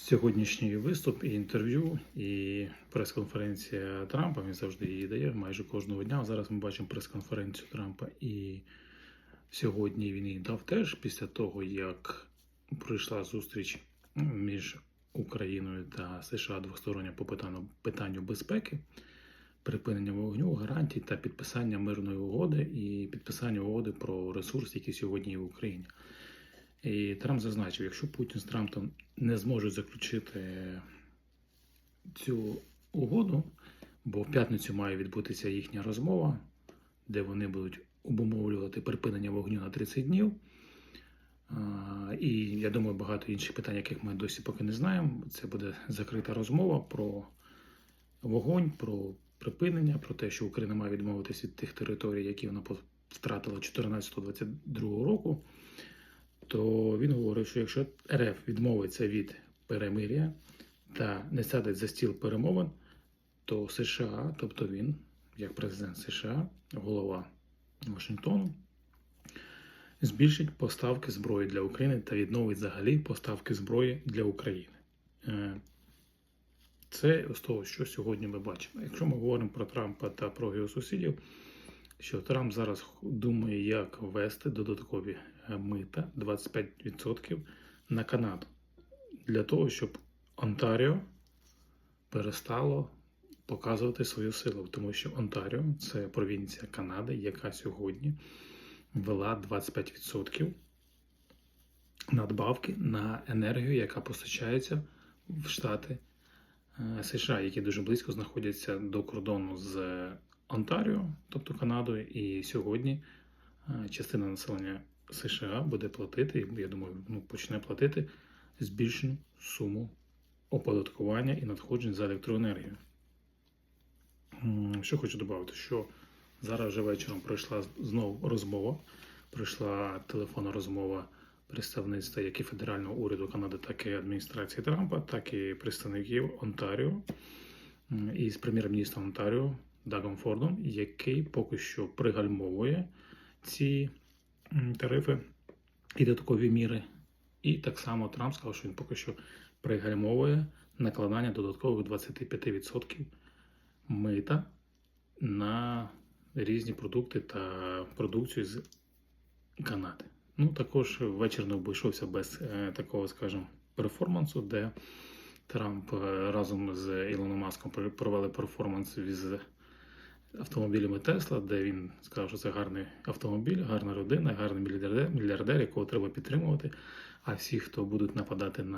Сьогоднішній виступ і інтерв'ю, і прес-конференція Трампа. Він завжди її дає майже кожного дня. Зараз ми бачимо прес-конференцію Трампа, і сьогодні він її дав теж після того, як пройшла зустріч між Україною та США двостороння по питанню, питанню безпеки, припинення вогню, гарантій та підписання мирної угоди і підписання угоди про ресурс, який сьогодні є в Україні. І Трамп зазначив, якщо Путін з Трампом не зможуть заключити цю угоду, бо в п'ятницю має відбутися їхня розмова, де вони будуть обумовлювати припинення вогню на 30 днів. І я думаю, багато інших питань, яких ми досі поки не знаємо. Це буде закрита розмова про вогонь, про припинення, про те, що Україна має відмовитись від тих територій, які вона втратила 14-22 року то він говорив, що якщо РФ відмовиться від перемир'я та не сядуть за стіл перемовин, то США, тобто він, як президент США, голова Вашингтону, збільшить поставки зброї для України та відновить взагалі поставки зброї для України. Е, Це з того, що сьогодні ми бачимо. Якщо ми говоримо про Трампа та про його сусідів, що Трамп зараз думає, як ввести додаткові е, мита 25% на Канаду. Для того, щоб Онтаріо перестало показувати свою силу, тому що Онтаріо це провінція Канади, яка сьогодні ввела 25% надбавки на енергію, яка постачається в Штати е, США, які дуже близько знаходяться до кордону з Онтаріо, тобто Канадою, і сьогодні е, частина населення США буде платити, я думаю, ну, почне платити збільшену суму оподаткування і надходжень за електроенергію. Що хочу додати, що зараз вже вечором пройшла знову розмова. Пройшла телефонна розмова представництва як і федерального уряду Канади, так і адміністрації Трампа, так і представників Онтаріо м, із прем'єр-міністром Онтаріо Дагом Фордом, який поки що пригальмовує ці тарифи і додаткові міри. І так само Трамп сказав, що він поки що пригальмовує накладання додаткових 25% мита на різні продукти та продукцію з Канади. Ну, також вечір не обійшовся без е, такого, скажімо, перформансу, де Трамп е, разом з Ілоном Маском провели перформанс з автомобілями Тесла, де він сказав, що це гарний автомобіль, гарна родина, гарний мільярдер, мільярдер, якого треба підтримувати. А всі, хто будуть нападати на